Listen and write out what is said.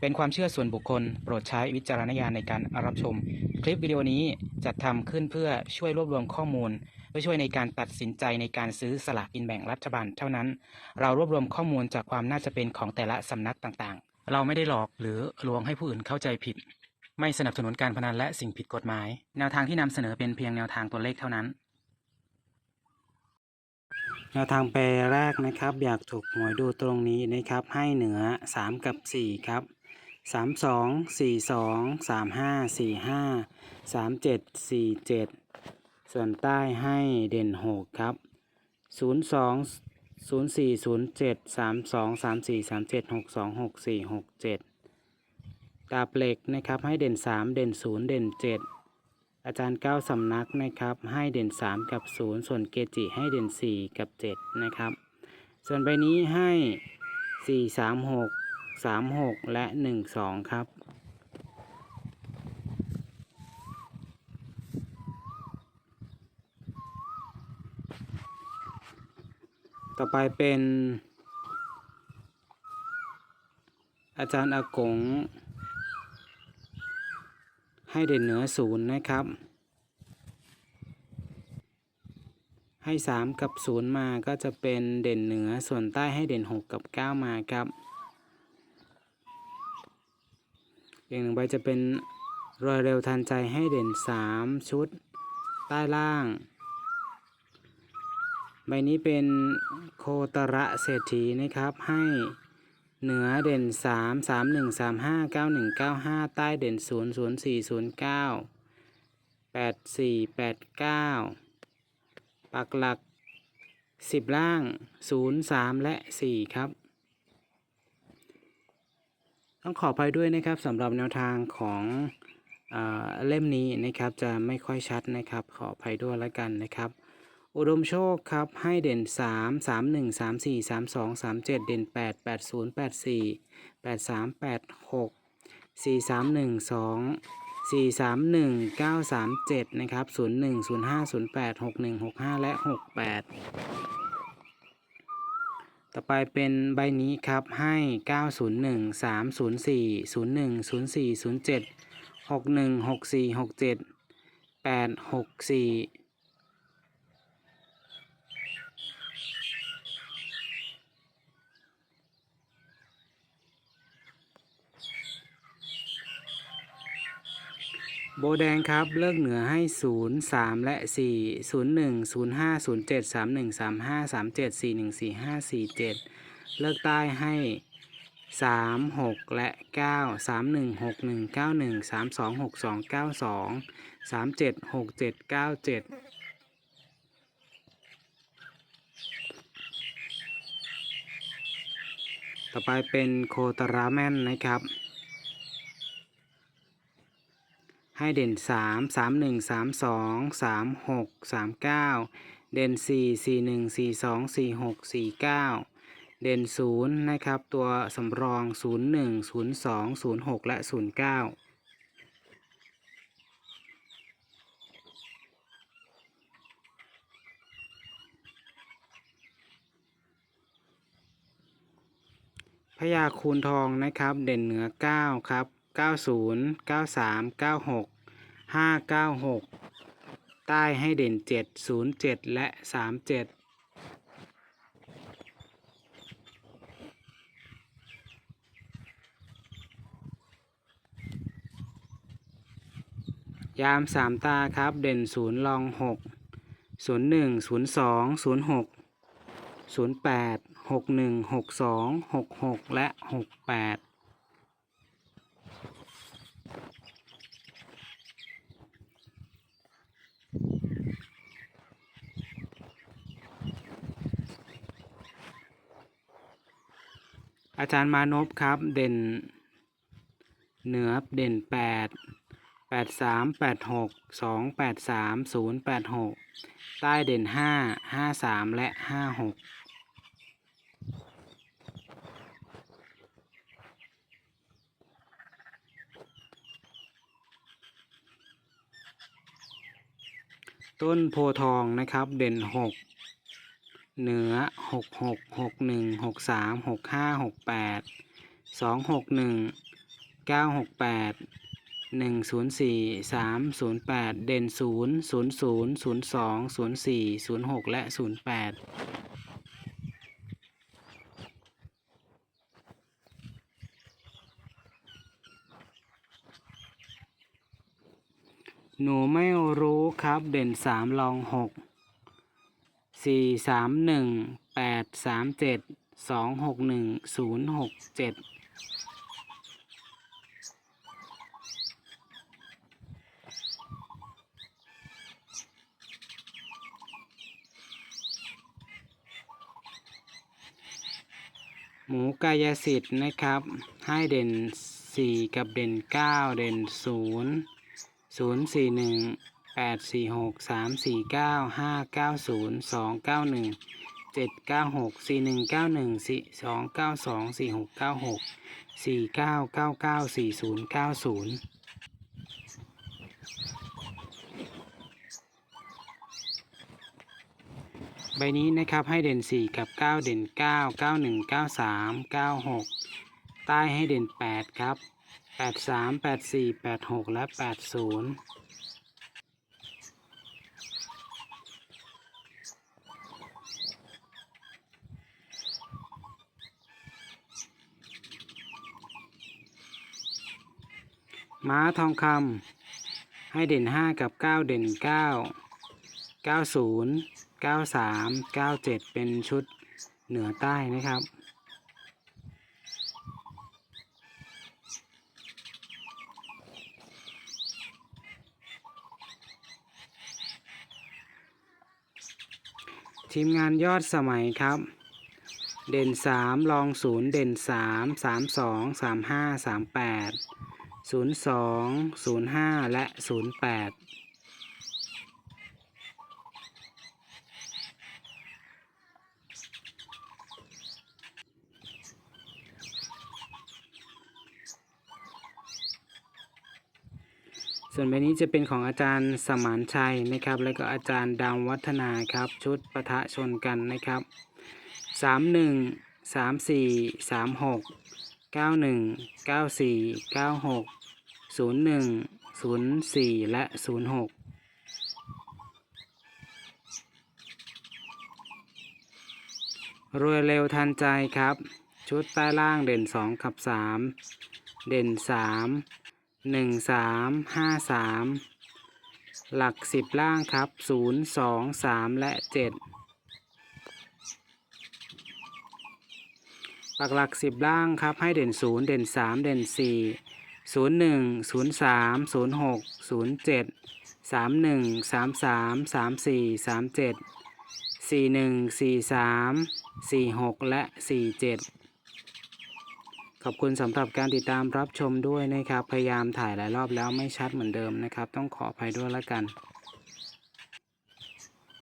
เป็นความเชื่อส่วนบุคคล โปรดใช้วิจารณญาณในการรับชม คลิปวิดีโอนี้จัดทำขึ้นเพื่อช่วยรวบรวมข้อมูล เพื่อช่วยในการตัดสินใจในการซื้อสลากกินแบ่งรัฐบาลเท่านั้น เรารวบรวมข้อมูลจากความน่าจะเป็นของแต่ละสำนักต่างๆ เราไม่ได้หลอกหรือลวงให้ผู้อื่นเข้าใจผิด ไม่สนับสนุนการพนันและสิ่งผิดกฎหมาย แนวทางที่นำเสนอเป็นเพียงแนวทางตัวเลขเท่านั้น แนวทางแปรแรกนะครับ อยากถูกหวยดูตรงนี้นะครับ ให้เหนือ 3 กับ 4 ครับ สามสองสี่สองสามห้าสี่ห้าสามเจ็ดสี่เจ็ดส่วนใต้ให้เด่นหกครับศูนย์สองศูนย์สี่ศูนย์เจ็ดสามสองสามสี่สามเจ็ดหกสองหกสี่หกเจ็ดตาเปล็กนะครับให้เด่นสามเด่นศูนย์เด่นเจ็ดอาจารย์เก้าสำนักนะครับให้เด่นสามกับศูนย์ส่วนเกจิให้เด่นสี่กับเจ็ดนะครับ ส่วนใบนี้ให้สี่สามหก 4 3 6 3 6และ1 2ครับ ต่อไปเป็น อาจารย์อากง ให้เด่นเหนือศูนย์นะครับ ให้ 3 กับ 0 มาก็จะเป็นเด่นเหนือส่วนใต้ให้เด่น 6 กับ 9 มาครับ อีกหนึ่งใบจะเป็นรอยเร็วทันใจให้เด่น 3 ชุด ใต้ล่าง ใบนี้เป็นโคตระเศรษฐีนะครับให้เหนือเด่น 3 3 1 3 5 9 1 9 5 ใต้เด่น 0 0 4 0 9 8 4 8 9 ปักหลัก 10 ล่าง 0 3 และ 4 ครับ ต้องขออภัยด้วยนะครับสำหรับแนวทางของอเล่มนี้นะครับจะไม่ค่อยชัดนะครับ ขออภัยด้วยแล้วกันนะครับ อุดมโชคครับให้เด่น 3 3 1 3 4 3 2 3 7 เด่น 8 8 0 8 4 8 3 8 6 4 3 1 2 4 3 1 9 3 7 นะครับ 0 1 0 5 0 8 6 1 6 5 และ 68 ต่อไปเป็นใบนี้ครับให้ 901 304 01 04 07 61 64 67 8 64 โบแดงครับ เลิกเหนือให้ 0 3 และ 4 0 1 0 5 0 7 3 1 3 5 3 7 4 1 4 5 4 7 เลิกใต้ให้ 3 6 และ 9 3 1 6 1 9 1 3 2 6 2 9 2 3 7 6 7 9 7ต่อไปเป็นโคตราแมนนะครับ ให้เด่น 3 3 1 3 2 3 6 3 9 เด่น 4 4 1 4 2 4 6 4 9 เด่น 0 นะครับ ตัวสำรอง 0 1 0 2 0 6 และ 0 9พญาคูณทองนะครับ เด่นเหนือ 9 ครับ 90 93 96 596 ใต้ให้เด่น 7 07 และ 37ยามสามตาครับเด่น0ลอง6 01 02 06 08 61 62 66และ68 อาจารย์มานพครับ เด่น เหนือเด่น8 8 3 8 6 2 8 3 0 8 6ใต้เด่น5 5 3และ5 6 ต้นโพทองนะครับ เด่นหกเหนือหกหกหกหนึ่งหกสามหกห้าหกแปดสองหกหนึ่งเก้าหกแปดหนึ่งศูนย์สี่สามศูนย์แปดเด่นศูนย์ศูนย์ศูนย์ศูนย์สองศูนย์สี่ศูนย์หกและศูนย์แปด หนูไม่รู้ครับเด่นสามลองหกสี่สามหนึ่งแปดสามเจ็ดสองหกหนึ่งศูนย์หกเจ็ดหมูกายสิทธิ์นะครับ ให้เด่น 4 กับเด่น 9 เด่น 0 0 4 1 8 4 6 3 4 9 5 9 0 2 9 1 7 9 6 4 1 9 1 4 2 9 2 4 6 9 6 4 9 9 9 4 0 9 0ใบนี้นะครับให้เด่น 4 กับ 9 เด่น 9 91 93 96 ใต้ให้เด่น 8 ครับ 83 84 86และ80ม้าทองคำให้เด่น 5 กับ 9 เด่น 9 90 93 97 เป็นชุดเหนือใต้นะครับ ทีมงานยอดสมัยครับ เด่น 3 ลอง 0 เด่น 3 32 35 38 02 05 และ 08 ส่วนใบนี้จะเป็นของอาจารย์สมานชัยนะครับ แล้วก็อาจารย์ดาววัฒนาครับ ชุดปะทะชนกันนะครับสามหนึ่งสามสี่สามหกเก้าหนึ่งเก้าสี่เก้าหกศูนย์หนึ่งศูนย์สี่และศูนย์หกรวยเร็วทันใจครับ ชุดใต้ล่างเด่นสองกับสามเด่นสาม หนึ่งสามห้าสามหลักสิบล่างครับศูนย์สองสามและเจ็ดปักหลักสิบล่างครับให้เด่นศูนย์เด่นสามเด่นสี่ศูนย์หนึ่งศูนย์สามศูนย์หกศูนย์เจ็ดสามหนึ่งสามสามสามสี่สามเจ็ดสี่หนึ่งสี่สามสี่หกและสี่เจ็ด ขอบคุณสำหรับการติดตามรับชมด้วยนะครับ พยายามถ่ายหลายรอบแล้วไม่ชัดเหมือนเดิมนะครับ ต้องขออภัยด้วยละกัน